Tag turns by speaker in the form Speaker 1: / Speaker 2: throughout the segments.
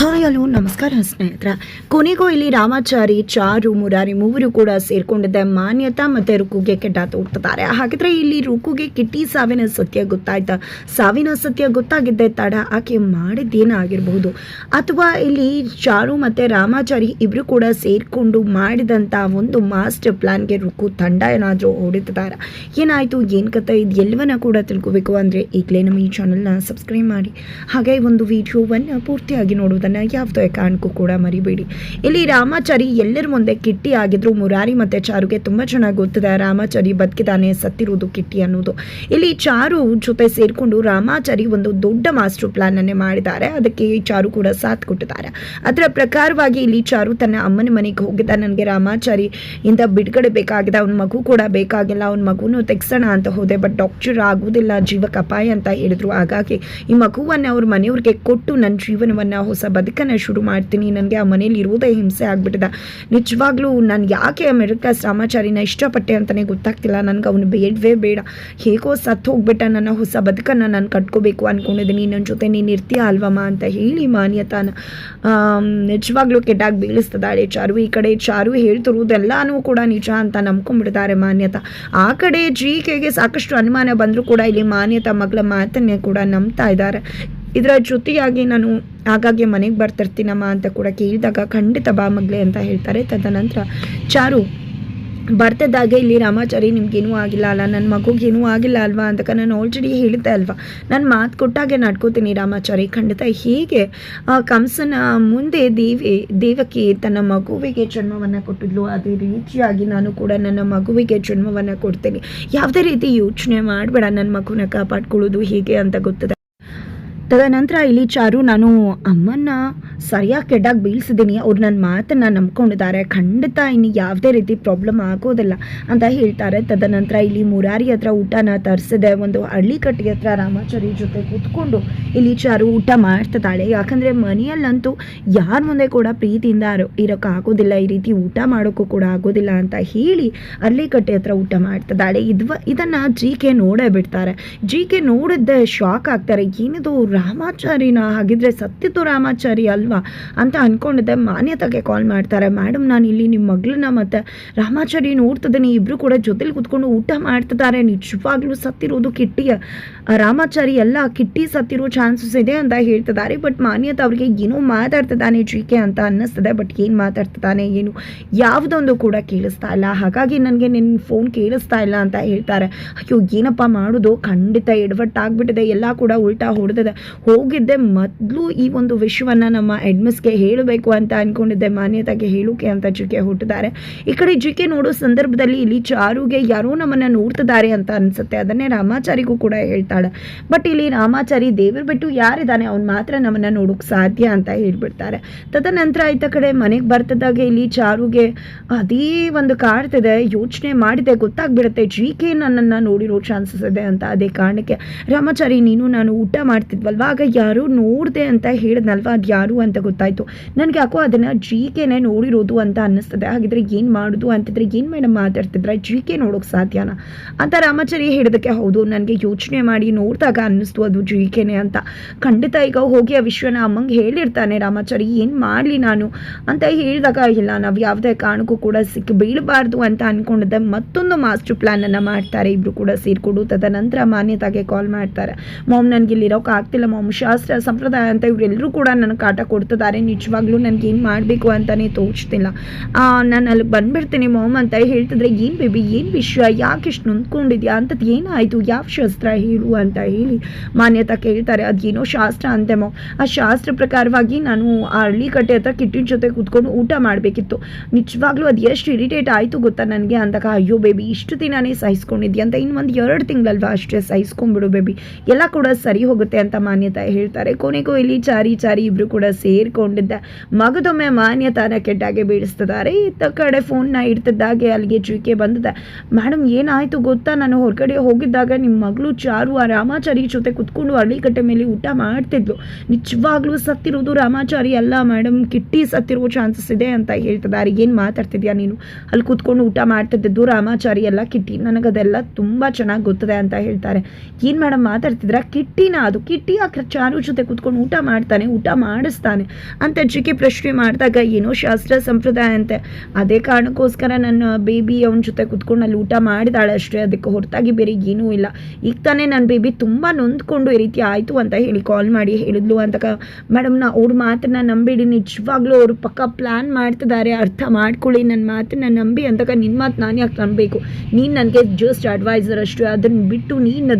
Speaker 1: Hi, hello, ನಮಸ್ಕಾರ ಸ್ನೇಹಿತರ. ಕೊನೆಗೂ ಇಲ್ಲಿ ರಾಮಾಚಾರಿ, ಚಾರು, ಮುರಾರಿ ಮೂವರು ಕೂಡ ಸೇರ್ಕೊಂಡಿದ್ದೆ ಮಾನ್ಯತಾ ಮತ್ತು ರುಕುಗೆ ಕೆಟ್ಟ ತೋಡ್ತಿದ್ದಾರೆ ಹಾಗಿದ್ರೆ ಇಲ್ಲಿ ರುಕುಗೆ ಕಿಟ್ಟಿ ಸಾವಿನ ಸತ್ಯ ಗೊತ್ತಾಯ್ತಾ? ಸಾವಿನ ಸತ್ಯ ಗೊತ್ತಾಗಿದ್ದೆ ತಡ, ಆಕೆ ಮಾಡಿದ್ದೇನಾಗಿರಬಹುದು? ಅಥವಾ ಇಲ್ಲಿ ಚಾರು ಮತ್ತೆ ರಾಮಾಚಾರಿ ಇಬ್ಬರು ಕೂಡ ಸೇರಿಕೊಂಡು ಮಾಡಿದಂತ ಒಂದು ಮಾಸ್ಟರ್ ಪ್ಲಾನ್ಗೆ ರುಕು ತಂಡ ಏನಾದರೂ ಹೊಡಿತಿದ್ದಾರೆ ಏನಾಯ್ತು? ಏನು ಕಥೆ? ಇದು ಎಲ್ಲವನ್ನ ಕೂಡ ತಿಳ್ಕೋಬೇಕು. ಅಂದ್ರೆ ಈಗಲೇ ನಮ್ಮ ಈ ಚಾನಲ್ನ ಸಬ್ಸ್ಕ್ರೈಬ್ ಮಾಡಿ. ಹಾಗೆ ಒಂದು ವಿಡಿಯೋವನ್ನು ಪೂರ್ತಿಯಾಗಿ ನೋಡುವುದನ್ನು ಯಾವುದೇ ಕಾರಣಕ್ಕೂ ಕೂಡ ಮರಿಬೇಡಿ. ಇಲ್ಲಿ ರಾಮಾಚಾರಿ ಎಲ್ಲರ ಮುಂದೆ ಕಿಟ್ಟಿ ಆಗಿದ್ರು, ಮುರಾರಿ ಮತ್ತೆ ಚಾರುಗೆ ತುಂಬ ಚೆನ್ನಾಗಿ ಗೊತ್ತಿದೆ. ರಾಮಾಚಾರಿ ಬದುಕಿದಾನೆ, ಸತ್ತಿರುವುದು ಕಿಟ್ಟಿ ಅನ್ನೋದು ಇಲ್ಲಿ ಚಾರು ಜೊತೆ ಸೇರಿಕೊಂಡು ರಾಮಾಚಾರಿ ಒಂದು ದೊಡ್ಡ ಮಾಸ್ಟರ್ ಪ್ಲಾನ್ ಅನ್ನೇ ಮಾಡಿದ್ದಾರೆ. ಅದಕ್ಕೆ ಚಾರು ಕೂಡ ಸಾಥ್ ಕೊಟ್ಟಿದ್ದಾರೆ. ಅದರ ಪ್ರಕಾರವಾಗಿ ಇಲ್ಲಿ ಚಾರು ತನ್ನ ಅಮ್ಮನ ಮನೆಗೆ ಹೋಗಿದ್ದ. ನನಗೆ ರಾಮಾಚಾರಿ ಇಂದ ಬಿಡುಗಡೆ ಬೇಕಾಗಿದೆ. ಅವನ ಮಗು ಕೂಡ ಬೇಕಾಗಿಲ್ಲ. ಅವನ ಮಗುನು ತೆಗ್ಸೋಣ ಅಂತ ಹೋದೆ ಬಟ್ ಡಾಕ್ಟರ್ ಆಗುವುದಿಲ್ಲ ಜೀವಕ್ಕೆ ಅಪಾಯ ಅಂತ ಹೇಳಿದ್ರು. ಹಾಗಾಗಿ ಈ ಮಗುವನ್ನು ಅವ್ರ ಮನೆಯವ್ರಿಗೆ ಕೊಟ್ಟು ನನ್ನ ಜೀವನವನ್ನು ಹೊಸ ಬದುಕನ್ನು ಶುರು ಮಾಡ್ತೀನಿ. ನನಗೆ ಆ ಮನೇಲಿ ಇರುವುದೇ ಹಿಂಸೆ ಆಗಿಬಿಟ್ಟಿದೆ. ನಿಜವಾಗ್ಲೂ ನಾನು ಯಾಕೆ ಅಮೆರಿಕ ರಾಮಾಚಾರಿನ ಇಷ್ಟಪಟ್ಟೆ ಅಂತಲೇ ಗೊತ್ತಾಗ್ತಿಲ್ಲ. ನನಗೆ ಅವನು ಬೇಡವೇ ಬೇಡ. ಹೇಗೋ ಸತ್ತು ಹೋಗ್ಬಿಟ್ಟ ನನ್ನ ಹೊಸ ಬದುಕನ್ನು ನಾನು ಕಟ್ಕೋಬೇಕು ಅಂದ್ಕೊಂಡಿದ್ದೀನಿ ನನ್ನ ಜೊತೆ ನೀನು ಇರ್ತೀಯ ಅಲ್ವಮ್ಮ ಅಂತ ಹೇಳಿ ಮಾನ್ಯತಾನ. ನಿಜವಾಗ್ಲೂ ಕೆಟ್ಟಾಗಿ ಬೀಳಿಸ್ತದಾಳೆ ಚಾರು. ಈ ಕಡೆ ಚಾರು ಹೇಳ್ತಿರುವುದೆಲ್ಲಾನು ಕೂಡ ನಿಜ ಅಂತ ನಂಬ್ಕೊಂಡ್ಬಿಡ್ತಾರೆ ಮಾನ್ಯತಾ. ಆ ಕಡೆ ಜಿ ಕೆಗೆ ಸಾಕಷ್ಟು ಅನುಮಾನ ಬಂದರೂ ಕೂಡ ಇಲ್ಲಿ ಮಾನ್ಯತಾ ಮಗಳ ಮಾತನ್ನೇ ಕೂಡ ನಂಬ್ತಾ ಇದ್ದಾರೆ. ಇದರ ಜೊತೆಯಾಗಿ ನಾನು ಆಗಾಗ್ಗೆ ಮನೆಗೆ ಬರ್ತಿರ್ತೀನಮ್ಮ ಅಂತ ಕೂಡ ಕೇಳಿದಾಗ ಖಂಡಿತ ಬಾ ಮಗ್ಲೆ ಅಂತ ಹೇಳ್ತಾರೆ. ತದನಂತರ ಚಾರು ಬರ್ತಿದ್ದಾಗೆ ಇಲ್ಲಿ ರಾಮಾಚಾರಿ ನಿಮ್ಗೇನೂ ಆಗಿಲ್ಲ ಅಲ್ಲ ನನ್ನ ಮಗುಗೇನೂ ಆಗಿಲ್ಲ ಅಲ್ವಾ ಅಂತ ನಾನು ಆಲ್ರೆಡಿ ಹೇಳಿದ್ದೆ ಅಲ್ವಾ. ನಾನು ಮಾತು ಕೊಟ್ಟಾಗೆ ನಡ್ಕೋತೀನಿ ರಾಮಾಚಾರಿ. ಖಂಡಿತ ಹೀಗೆ ಕಂಸನ ಮುಂದೆ ದೇವಿ, ದೇವಕಿ ತನ್ನ ಮಗುವಿಗೆ ಜನ್ಮವನ್ನು ಕೊಟ್ಟಿದ್ಲು. ಅದೇ ರೀತಿಯಾಗಿ ನಾನು ಕೂಡ ನನ್ನ ಮಗುವಿಗೆ ಜನ್ಮವನ್ನು ಕೊಡ್ತೀನಿ. ಯಾವುದೇ ರೀತಿ ಯೋಚನೆ ಮಾಡಬೇಡ ನನ್ನ ಮಗುನ ಕಾಪಾಡ್ಕೊಳ್ಳೋದು ಹೀಗೆ ಅಂತ ಗೊತ್ತಿದೆ ತದನಂತರ ಇಲ್ಲಿ ಚಾರು, ನಾನು ಅಮ್ಮನ್ನ ಸರಿಯಾಗಿ ಕೆಡ್ಡಾಗಿ ಬೀಳ್ಸಿದ್ದೀನಿ. ಅವ್ರು ನನ್ನ ಮಾತನ್ನು ನಂಬ್ಕೊಂಡಿದ್ದಾರೆ. ಖಂಡಿತ ಇನ್ನು ಯಾವುದೇ ರೀತಿ ಪ್ರಾಬ್ಲಮ್ ಆಗೋದಿಲ್ಲ ಅಂತ ಹೇಳ್ತಾರೆ. ತದನಂತರ ಇಲ್ಲಿ ಮುರಾರಿ ಹತ್ರ ಊಟನ ತರಿಸಿದೆ. ಒಂದು ಹಳ್ಳಿ ಕಟ್ಟಿಗೆ ಹತ್ರ ರಾಮಾಚಾರಿ ಜೊತೆ ಕೂತ್ಕೊಂಡು ಇಲ್ಲಿ ಚಾರು ಊಟ ಮಾಡ್ತಿದ್ದಾಳೆ. ಯಾಕಂದರೆ ಮನೆಯಲ್ಲಂತೂ ಯಾರ ಮುಂದೆ ಕೂಡ ಪ್ರೀತಿಯಿಂದ ಇರೋಕ್ಕಾಗೋದಿಲ್ಲ. ಈ ರೀತಿ ಊಟ ಮಾಡೋಕ್ಕೂ ಕೂಡ ಆಗೋದಿಲ್ಲ ಅಂತ ಹೇಳಿ ಹಳ್ಳಿ ಕಟ್ಟೆ ಹತ್ರ ಊಟ ಮಾಡ್ತಿದ್ದಾಳೆ. ಇದ್ವ, ಇದನ್ನು ಜಿ ಕೆ ನೋಡೇ ಬಿಡ್ತಾರೆ. ಜಿ ಕೆ ನೋಡಿದ್ದೆ ಶಾಕ್ ಆಗ್ತಾರೆ. ಏನಿದು ರಾಮಾಚಾರಿನ ಹಾಗಿದ್ರೆ ಸತ್ಯತು ರಾಮಾಚಾರಿ ಅಲ್ವಾ ಅಂತ ಅನ್ಕೊಂಡಿದ್ದೆ. ಮಾನ್ಯತೆಗೆ ಕಾಲ್ ಮಾಡ್ತಾರೆ. ಮೇಡಮ್ ನಾನು ಇಲ್ಲಿ ನಿಮ್ಮ ಮಗಳನ್ನ ಮತ್ತೆ ರಾಮಾಚಾರಿ ನೋಡ್ತಿದ್ದೀನಿ. ಇಬ್ರು ಕೂಡ ಜೊತೆಲಿ ಕುತ್ಕೊಂಡು ಊಟ ಮಾಡ್ತಿದ್ದಾರೆ. ನಿಜವಾಗ್ಲೂ ಸತ್ತಿರೋದು ಕಿಟ್ಟಿ ರಾಮಾಚಾರಿ ಎಲ್ಲ ಕಿಟ್ಟಿ ಸತ್ತಿರೋ ಚಾನ್ಸಸ್ ಇದೆ ಅಂತ ಹೇಳ್ತಿದ್ದಾರೆ. ಬಟ್ ಮಾನ್ಯತೆ ಅವ್ರಿಗೆ ಏನೋ ಮಾತಾಡ್ತಿದ್ದಾನೆ ಜೀಕೆ ಅಂತ ಅನ್ನಿಸ್ತದೆ. ಬಟ್ ಏನು ಮಾತಾಡ್ತಿದ್ದಾನೆ, ಏನು? ಯಾವುದೊಂದು ಕೂಡ ಕೇಳಿಸ್ತಾ ಇಲ್ಲ. ಹಾಗಾಗಿ ನನಗೆ ನಿನ್ನ ಫೋನ್ ಕೇಳಿಸ್ತಾ ಇಲ್ಲ ಅಂತ ಹೇಳ್ತಾರೆ. ಅಯ್ಯೋ, ಏನಪ್ಪ ಮಾಡೋದು? ಖಂಡಿತ ಎಡವಟ್ಟಾಗ್ಬಿಟ್ಟಿದೆ. ಎಲ್ಲ ಕೂಡ ಉಲ್ಟಾ ಹೊಡೆದಿದೆ. ಹೋಗಿದ್ದೆ. ಮೊದಲು ಈ ಒಂದು ವಿಷಯವನ್ನು ನಮ್ಮ ಎಡ್ಮಿಸ್ಗೆ ಹೇಳಬೇಕು ಅಂತ ಅಂದ್ಕೊಂಡಿದ್ದೆ ಮಾನ್ಯತೆಗೆ ಹೇಳುಕೆ ಅಂತ ಜಿಕೆ ಹುಟ್ಟಿದ್ದಾರೆ. ಈ ಕಡೆ ಜಿ ಕೆ ನೋಡೋ ಸಂದರ್ಭದಲ್ಲಿ ಇಲ್ಲಿ ಚಾರುಗೆ ಯಾರೋ ನಮ್ಮನ್ನು ನೋಡ್ತಿದ್ದಾರೆ ಅಂತ ಅನಿಸುತ್ತೆ. ಅದನ್ನೇ ರಾಮಾಚಾರಿಗೂ ಕೂಡ ಹೇಳ್ತಾಳೆ. ಬಟ್ ಇಲ್ಲಿ ರಾಮಾಚಾರಿ ದೇವರು ಬಿಟ್ಟು ಯಾರಿದ್ದಾನೆ? ಅವ್ನು ಮಾತ್ರ ನಮ್ಮನ್ನು ನೋಡೋಕೆ ಸಾಧ್ಯ ಅಂತ ಹೇಳ್ಬಿಡ್ತಾರೆ. ತದನಂತರ ಆಯ್ತ ಕಡೆ ಮನೆಗೆ ಬರ್ತಿದ್ದಾಗ ಇಲ್ಲಿ ಚಾರುಗೆ ಅದೇ ಒಂದು ಕಾಡ್ತಿದೆ ಯೋಚನೆ ಮಾಡಿದೆ. ಗೊತ್ತಾಗ್ಬಿಡುತ್ತೆ. ಜಿ ಕೆ ನನ್ನನ್ನು ನೋಡಿರೋ ಚಾನ್ಸಸ್ ಇದೆ ಅಂತ ಅದೇ ಕಾರಣಕ್ಕೆ ರಾಮಾಚಾರಿ, ನೀನು ನಾನು ಊಟ ಮಾಡ್ತಿದ್ವಲ್ವ? ಆಗ ಯಾರು ನೋಡಿದೆ ಅಂತ ಹೇಳಿದ್ನಲ್ವ? ಅದು ಯಾರು ಅಂತ ಗೊತ್ತಾಯ್ತು. ನನಗೆ ಯಾಕೋ ಅದನ್ನು ಜಿ ಕೆನೆ ನೋಡಿರೋದು ಅಂತ ಅನ್ನಿಸ್ತದೆ. ಹಾಗಿದ್ರೆ ಏನು ಮಾಡೋದು ಅಂತಿದ್ರೆ ಏನು ಮೇಡಮ್ ಮಾತಾಡ್ತಿದ್ರೆ? ಜಿ ಕೆ ನೋಡೋಕೆ ಸಾಧ್ಯನಾ? ಅಂತ ರಾಮಾಚಾರಿ ಹೇಳಿದಕ್ಕೆ ಹೌದು. ನನಗೆ ಯೋಚನೆ ಮಾಡಿ ನೋಡಿದಾಗ ಅನ್ನಿಸ್ತು ಅದು ಜಿ ಕೆನೆ ಅಂತ. ಖಂಡಿತ ಈಗ ಹೋಗಿ ಆ ವಿಶ್ವನ ಅಮ್ಮಂಗೆ ಹೇಳಿರ್ತಾನೆ ರಾಮಾಚಾರಿ. ಏನು ಮಾಡಲಿ ನಾನು? ಅಂತ ಹೇಳಿದಾಗ, ಇಲ್ಲ, ನಾವು ಯಾವುದೇ ಕಾರಣಕ್ಕೂ ಕೂಡ ಸಿಕ್ಕಿ ಬೀಳಬಾರ್ದು ಅಂತ ಅಂದ್ಕೊಂಡಿದ್ದೆ ಮತ್ತೊಂದು ಮಾಸ್ಟರ್ ಪ್ಲ್ಯಾನನ್ನು ಮಾಡ್ತಾರೆ. ಇಬ್ರು ಕೂಡ ಸೇರಿಕೊಂಡು. ತದನಂತರ ಮಾನ್ಯತಾಗೆ ಕಾಲ್ ಮಾಡ್ತಾರೆ. ಮಾಮ್, ನನಗೆ ಇಲ್ಲಿರೋಕೆ ಆಗ್ತಿಲ್ಲ. ಮಾಮ್ ಶಾಸ್ತ್ರ ಸಂಪ್ರದಾಯ ಅಂತ ಇವರೆಲ್ಲರೂ ಕೂಡ ನನಗೆ ಕಾಟ ಕೊಡ್ತಿದ್ದಾರೆ. ನಿಜವಾಗ್ಲೂ ನನಗೆ ಏನು ಮಾಡಬೇಕು ಅಂತಲೇ ತೋಚ್ತಿಲ್ಲ. ನಾನು ಅಲ್ಲಿಗೆ ಬಂದ್ಬಿಡ್ತೀನಿ ಮಾಮ್ ಅಂತ ಹೇಳ್ತಿದ್ರೆ, ಏನು ಬೇಬಿ, ಏನು ವಿಷಯ ಯಾಕೆ ಇಷ್ಟು ನೊಂದ್ಕೊಂಡಿದ್ಯಾ? ಅಂತದ್ದು ಏನಾಯಿತು? ಯಾವ ಶಾಸ್ತ್ರ ಹೇಳು? ಅಂತ ಹೇಳಿ ಮಾನ್ಯತಾ ಕೇಳ್ತಾರೆ. ಅದೇನೋ ಶಾಸ್ತ್ರ ಅಂತೆ ಮಾಮ್. ಆ ಶಾಸ್ತ್ರ ಪ್ರಕಾರವಾಗಿ ನಾನು ಆ ಹಳ್ಳಿ ಕಟ್ಟೆ ಹತ್ರ ಕಿಟ್ಟಿನ ಜೊತೆ ಕೂತ್ಕೊಂಡು ಊಟ ಮಾಡಬೇಕಿತ್ತು. ನಿಜವಾಗ್ಲೂ ಅದು ಎಷ್ಟು ಇರಿಟೇಟ್ ಆಯಿತು ಗೊತ್ತಾ ನನಗೆ? ಅಂದಾಗ, ಅಯ್ಯೋ ಬೇಬಿ, ಇಷ್ಟು ದಿನಾನೇ ಸಹಿಸ್ಕೊಂಡಿದ್ಯಾ? ಅಂತ ಇನ್ನು ಒಂದು ಎರಡು ತಿಂಗಳಲ್ವಾ ಅಷ್ಟೇ ಸಹಿಸ್ಕೊಂಡ್ಬಿಡು ಬೇಬಿ. ಎಲ್ಲ ಕೂಡ ಸರಿ ಹೋಗುತ್ತೆ ಅಂತ ಮಾನ್ಯತಾ ಹೇಳ್ತಾರೆ. ಕೊನೆಗೂ ಇಲ್ಲಿ ಚಾರಿ ಚಾರಿ ಇಬ್ರು ಕೂಡ ಸೇರ್ಕೊಂಡಿದ್ದ ಮಗದೊಮ್ಮೆ ಮಾನ್ಯತಾನ ಕೆಟ್ಟಾಗೆ ಬೀಳಿಸ್ತಿದ್ದಾರೆ. ಇತ್ತ ಕಡೆ ಫೋನ್ನ ಇಡ್ತಿದ್ದಾಗೆ ಅಲ್ಲಿಗೆ ಚುಕೆ ಬಂದಿದೆ ಮೇಡಮ್, ಏನಾಯಿತು ಗೊತ್ತಾ? ನಾನು ಹೊರಗಡೆ ಹೋಗಿದ್ದಾಗ ನಿಮ್ಮ ಮಗಳು ಚಾರು ಆ ರಾಮಾಚಾರಿ ಜೊತೆ ಕುತ್ಕೊಂಡು ಹಳ್ಳಿಕಟ್ಟೆ ಮೇಲೆ ಊಟ ಮಾಡ್ತಿದ್ಲು. ನಿಜವಾಗ್ಲೂ ಸತ್ತಿರೋದು ರಾಮಾಚಾರಿ ಅಲ್ಲ ಮೇಡಮ್. ಕಿಟ್ಟಿ ಸತ್ತಿರೋ ಚಾನ್ಸಸ್ ಇದೆ ಅಂತ ಹೇಳ್ತಿದ್ದಾರೆ. ಏನು ಮಾತಾಡ್ತಿದ್ಯಾ ನೀನು? ಅಲ್ಲಿ ಕುತ್ಕೊಂಡು ಊಟ ಮಾಡ್ತಿದ್ದು ರಾಮಾಚಾರಿ ಎಲ್ಲ ಕಿಟ್ಟಿ. ನನಗದೆಲ್ಲ ತುಂಬ ಚೆನ್ನಾಗಿ ಗೊತ್ತದೆ ಅಂತ ಹೇಳ್ತಾರೆ. ಏನು ಮೇಡಮ್ ಮಾತಾಡ್ತಿದ್ರ? ಕಿಟ್ಟಿನ ಅದು. ಕಿಟ್ಟಿ ಯಾಕೆ ಚಾರು ಜೊತೆ ಕೂತ್ಕೊಂಡು ಊಟ ಮಾಡ್ತಾನೆ, ಊಟ ಮಾಡಿಸ್ತಾನೆ. ಅಂತ ಜಿಕೆ ಪ್ರಶ್ನೆ ಮಾಡಿದಾಗ, ಏನೋ ಶಾಸ್ತ್ರ ಸಂಪ್ರದಾಯ ಅಂತೆ. ಅದೇ ಕಾರಣಕ್ಕೋಸ್ಕರ ನನ್ನ ಬೇಬಿ ಅವನ ಜೊತೆ ಕೂತ್ಕೊಂಡು ಅಲ್ಲಿ ಊಟ ಮಾಡಿದಾಳೆ ಅಷ್ಟೇ. ಅದಕ್ಕೆ ಹೊರತಾಗಿ ಬೇರೆ ಏನೂ ಇಲ್ಲ. ಈಗ ತಾನೇ ನನ್ನ ಬೇಬಿ ತುಂಬ ನೊಂದ್ಕೊಂಡು ಈ ರೀತಿ ಆಯಿತು ಅಂತ ಹೇಳಿ ಕಾಲ್ ಮಾಡಿ ಹೇಳಿದ್ಲು ಅಂತ ಮೇಡಮ್ ನಾ ಅವ್ರ ಮಾತನ್ನ ನಂಬಿಡಿ. ನಿಜವಾಗ್ಲೂ ಅವರು ಪಕ್ಕ ಪ್ಲ್ಯಾನ್ ಮಾಡ್ತಿದ್ದಾರೆ ಅರ್ಥ ಮಾಡ್ಕೊಳ್ಳಿ. ನನ್ನ ಮಾತನ್ನ ನಂಬಿ ಅಂತಕ ನಿನ್ನ ಮಾತು ನಾನು ಯಾಕೆ ನಂಬಬೇಕು? ನೀನು ನನಗೆ ಜಸ್ಟ್ ಅಡ್ವೈಸರ್ ಅಷ್ಟೇ. ಅದನ್ನು ಬಿಟ್ಟು ನೀನು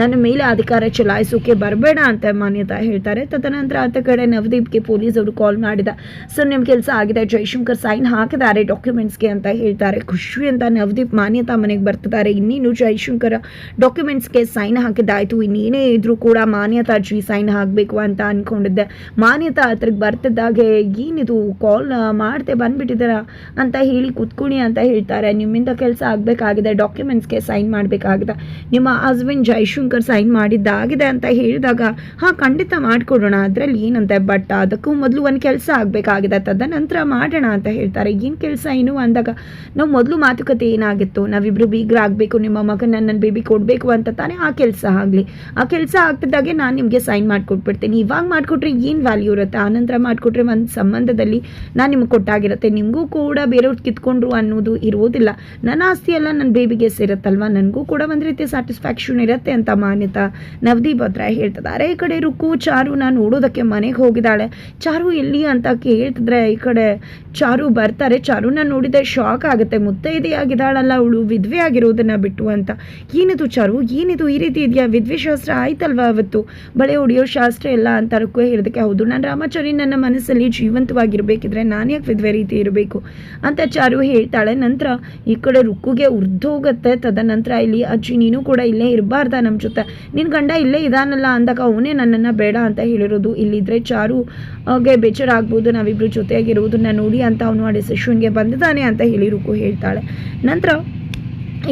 Speaker 1: ನನ್ನ ಮೇಲೆ ಅಧಿಕಾರ ಚಲಾಯಿಸೋಕೆ ಬರಬೇಡ ಅಂತ ಮಾನ್ಯತಾ ಹೇಳ್ತಾರೆ. ತದನಂತರ ಆತ ಕಡೆ ನವದೀಪ್ಗೆ ಪೊಲೀಸ್ ಅವರು ಕಾಲ್ ಮಾಡಿದ. ಸೊ ನಿಮ್ಮ ಕೆಲಸ ಆಗಿದೆ. ಜೈಶಂಕರ್ ಸೈನ್ ಹಾಕಿದ್ದಾರೆ ಡಾಕ್ಯುಮೆಂಟ್ಸ್ಗೆ ಅಂತ ಹೇಳ್ತಾರೆ. ಖುಷಿ ಅಂತ ನವದೀಪ್ ಮಾನ್ಯತಾ ಮನೆಗೆ ಬರ್ತಿದ್ದಾರೆ. ಇನ್ನೇನು ಜೈಶಂಕರ್ ಡಾಕ್ಯುಮೆಂಟ್ಸ್ಗೆ ಸೈನ್ ಹಾಕಿದ್ದಾಯ್ತು. ಇನ್ನೇನೇ ಇದ್ರೂ ಕೂಡ ಮಾನ್ಯತಾ ಜಿ ಸೈನ್ ಹಾಕಬೇಕು ಅಂತ ಅಂದ್ಕೊಂಡಿದ್ದೆ ಮಾನ್ಯತಾ ಹತ್ರಕ್ಕೆ ಬರ್ತಿದ್ದಾಗೆ ಏನಿದು? ಕಾಲ್ ಮಾಡ್ತೆ ಬಂದ್ಬಿಟ್ಟಿದ್ದಾರ ಅಂತ ಹೇಳಿ ಕುತ್ಕೊಳ್ಳಿ ಅಂತ ಹೇಳ್ತಾರೆ. ನಿಮ್ಮಿಂದ ಕೆಲಸ ಆಗಬೇಕಾಗಿದೆ. ಡಾಕ್ಯುಮೆಂಟ್ಸ್ಗೆ ಸೈನ್ ಮಾಡಬೇಕಾಗಿದೆ. ನಿಮ್ಮ ಹಸ್ಬೆಂಡ್ ಜೈಶಂಕರ್ ಸೈನ್ ಮಾಡಿದ್ದಾಗಿದೆ ಅಂತ ಹೇಳಿದಾಗ ಹಾಂ, ಖಂಡಿತ ಮಾಡಿಕೊಡೋಣ. ಅದರಲ್ಲಿ ಏನಂತೆ, ಬಟ್ ಅದಕ್ಕೂ ಮೊದಲು ಒಂದು ಕೆಲಸ ಆಗಬೇಕಾಗಿದೆ. ತದನಂತರ ಮಾಡೋಣ ಅಂತ ಹೇಳ್ತಾರೆ. ಏನು ಕೆಲಸ ಏನು ಅಂದಾಗ, ನಾವು ಮೊದಲು ಮಾತುಕತೆ ಏನಾಗಿತ್ತು? ನಾವಿಬ್ಬರು ಬೀಗ್ರಾಗಬೇಕು ನಿಮ್ಮ ಮಗನ ನನ್ನ ಬೇಬಿ ಕೊಡಬೇಕು ಅಂತ ತಾನೇ ಆ ಕೆಲಸ ಆಗಲಿ. ಆ ಕೆಲಸ ಆಗ್ತಿದ್ದಾಗೆ ನಾನು ನಿಮಗೆ ಸೈನ್ ಮಾಡಿಕೊಟ್ಬಿಡ್ತೀನಿ. ಇವಾಗ ಮಾಡಿಕೊಟ್ರೆ ಏನು ವ್ಯಾಲ್ಯೂ ಇರುತ್ತೆ? ಆನಂತರ ಮಾಡಿಕೊಟ್ರೆ ಒಂದು ಸಂಬಂಧದಲ್ಲಿ ನಾನು ನಿಮ್ಗೆ ಕೊಟ್ಟಾಗಿರುತ್ತೆ. ನಿಮಗೂ ಕೂಡ ಬೇರೆಯವ್ರು ಕಿತ್ಕೊಂಡ್ರು ಅನ್ನೋದು ಇರೋದಿಲ್ಲ. ನನ್ನ ಆಸ್ತಿ ಎಲ್ಲ ನನ್ನ ಬೇಬಿಗೆ ಸೇರುತ್ತಲ್ವ? ನನಗೂ ಕೂಡ ಒಂದು ರೀತಿಯ ಸ್ಯಾಟಿಸ್ಫ್ಯಾಕ್ಷನ್ ಇರುತ್ತೆ ಅಂತ ಮಾನ್ಯತಾ ನವದೀಪ್ ಹತ್ರ ಹೇಳ್ತಿದ್ದಾರೆ. ಈ ಕಡೆ ಚಾರು ನಾನು ನೋಡೋದಕ್ಕೆ ಮನೆಗೆ ಹೋಗಿದ್ದಾಳೆ. ಚಾರು ಎಲ್ಲಿ ಅಂತ ಕೇಳ್ತಿದ್ರೆ ಈ ಕಡೆ ಚಾರು ಬರ್ತಾರೆ. ಚಾರುನ ನೋಡಿದ್ರೆ ಶಾಕ್ ಆಗುತ್ತೆ. ಮುತ್ತೈದೆ ಆಗಿದ್ದಾಳಲ್ಲ ಅವಳು ವಿದ್ವೆ ಆಗಿರೋದನ್ನ ಬಿಟ್ಟು ಅಂತ. ಏನಿದು ಚಾರು? ಏನಿದು? ಈ ರೀತಿ ಇದೆಯಾ? ವಿದ್ವೆ ಶಾಸ್ತ್ರ ಆಯ್ತಲ್ವಾ ಅವತ್ತು? ಬಳೆ ಹೊಡಿಯೋ ಶಾಸ್ತ್ರ ಎಲ್ಲ ಅಂತ ರುಕ್ಕು ಹೇಳೋದಕ್ಕೆ, ಹೌದು, ನಾನು ರಾಮಾಚಾರಿ ನನ್ನ ಮನಸ್ಸಲ್ಲಿ ಜೀವಂತವಾಗಿರ್ಬೇಕಿದ್ರೆ ನಾನು ಯಾಕೆ ವಿದ್ವೆ ರೀತಿ ಇರಬೇಕು? ಅಂತ ಚಾರು ಹೇಳ್ತಾಳೆ. ನಂತರ ಈ ಕಡೆ ರುಕ್ಕುಗೆ ಉರ್ದೋಗತ್ತೆ. ತದನಂತರ ಇಲ್ಲಿ ಅಜ್ಜಿ ನೀನು ಕೂಡ ಇಲ್ಲೇ ಇರಬಾರ್ದ ನಮ್ಮ ಜೊತೆ? ನಿನ್ನ ಗಂಡ ಇಲ್ಲೇ ಇದಾನಲ್ಲ ಅಂದಾಗ ಅವನೇ ನನ್ನನ್ನು ಬೇಡ ಅಂತ ಹೇಳಿರೋದು. ಇಲ್ಲಿದ್ರೆ ಚಾರುಗೆ ಬೇಜಾರಾಗ್ಬೋದು. ನಾವಿಬ್ರು ಜೊತೆಯಾಗಿರುವುದನ್ನು ನೋಡಿ ಅಂತ ಅವನು ಆ ಡಿಸಿಷನ್ಗೆ ಬಂದಿದ್ದಾನೆ ಅಂತ ಹೇಳಿ ರುಕ್ಕು ಹೇಳ್ತಾಳೆ. ನಂತರ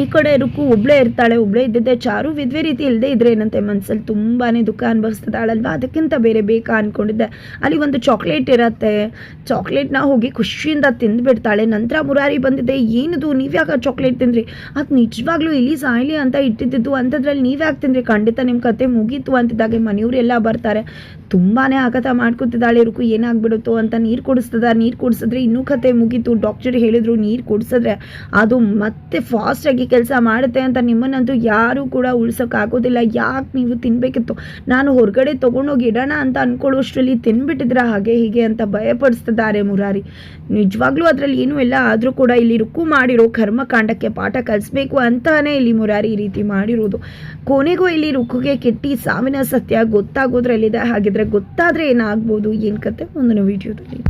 Speaker 1: ಈ ಕಡೆ ರುಕ್ಕು ಒಬ್ಳೆ ಇರ್ತಾಳೆ, ಒಬ್ಳೆ ಇದ್ದಿದ್ದೆ ಚಾರು ವಿದ್ವೆ ರೀತಿ ಇಲ್ಲದೆ ಇದ್ರೆ ಏನಂತೆ ಮನಸ್ಸಲ್ಲಿ ತುಂಬಾ ದುಃಖ ಅನುಭವಿಸ್ತಿದ್ದಾಳಲ್ವಾ ಅದಕ್ಕಿಂತ ಬೇರೆ ಬೇಕಾ ಅಂದ್ಕೊಂಡಿದ್ದೆ ಅಲ್ಲಿ ಒಂದು ಚಾಕ್ಲೇಟ್ ಇರತ್ತೆ. ಚಾಕ್ಲೇಟ್ನ ಹೋಗಿ ಖುಷಿಯಿಂದ ತಿಂದುಬಿಡ್ತಾಳೆ ನಂತರ ಮುರಾರಿ ಬಂದಿದ್ದೆ ಏನಿದು? ನೀವು ಯಾಕೆ ಚಾಕ್ಲೇಟ್ ತಿಂದ್ರಿ? ಅದು ನಿಜವಾಗ್ಲೂ ಇಲ್ಲಿ ಸಾಯ್ಲಿ ಅಂತ ಇಟ್ಟಿದ್ದು. ಅಂಥದ್ರಲ್ಲಿ ನೀವ್ಯಾಕೆ ತಿಂದ್ರಿ? ಖಂಡಿತ ನಿಮ್ಮ ಕತೆ ಮುಗೀತು ಅಂತಿದ್ದಾಗೆ ಮನೆಯವರೆಲ್ಲ ಬರ್ತಾರೆ. ತುಂಬಾ ಆಘಾತ ಮಾಡ್ಕೊತಿದ್ದಾಳೆ ರುಕು. ಏನಾಗ್ಬಿಡುತ್ತೋ ಅಂತ ನೀರು ಕುಡಿಸ್ತದ, ನೀರು ಕುಡಿಸಿದ್ರೆ ಇನ್ನೂ ಕತೆ ಮುಗೀತು. ಡಾಕ್ಟರ್ ಹೇಳಿದ್ರು ನೀರು ಕುಡಿಸಿದ್ರೆ ಅದು ಮತ್ತೆ ಫಾಸ್ಟಾಗಿ ಕೆಲಸ ಮಾಡುತ್ತೆ ಅಂತ ನಿಮ್ಮನ್ನಂತೂ ಯಾರೂ ಕೂಡ ಉಳ್ಸೋಕ್ಕಾಗೋದಿಲ್ಲ. ಯಾಕೆ ನೀವು ತಿನ್ನಬೇಕಿತ್ತು ನಾನು ಹೊರಗಡೆ ತೊಗೊಂಡೋಗಿ ಇಡೋಣ ಅಂತ ಅಂದ್ಕೊಳ್ಳೋಷ್ಟರಲ್ಲಿ ತಿನ್ಬಿಟ್ಟಿದ್ರ ಹಾಗೆ ಹೀಗೆ ಅಂತ ಭಯಪಡಿಸ್ತಿದ್ದಾರೆ ಮುರಾರಿ. ನಿಜವಾಗ್ಲೂ ಅದರಲ್ಲಿ ಏನೂ ಇಲ್ಲ. ಆದರೂ ಕೂಡ ಇಲ್ಲಿ ರುಕ್ಕು ಮಾಡಿರೋ ಕರ್ಮಕಾಂಡಕ್ಕೆ ಪಾಠ ಕಲಿಸ್ಬೇಕು ಅಂತಾನೆ ಇಲ್ಲಿ ಮುರಾರಿ ಈ ರೀತಿ ಮಾಡಿರೋದು. ಕೊನೆಗೂ ಇಲ್ಲಿ ರುಕ್ಕುಗೆ ಕೆಟ್ಟಿ ಸಾವಿನ ಸತ್ಯ ಗೊತ್ತಾಗೋದ್ರಲ್ಲಿದೆ. ಹಾಗಿದ್ರೆ ಗೊತ್ತಾದರೆ ಏನಾಗ್ಬೋದು? ಏನು ಕತೆ? ಮುಂದಿನ ವಿಡಿಯೋದಲ್ಲಿ.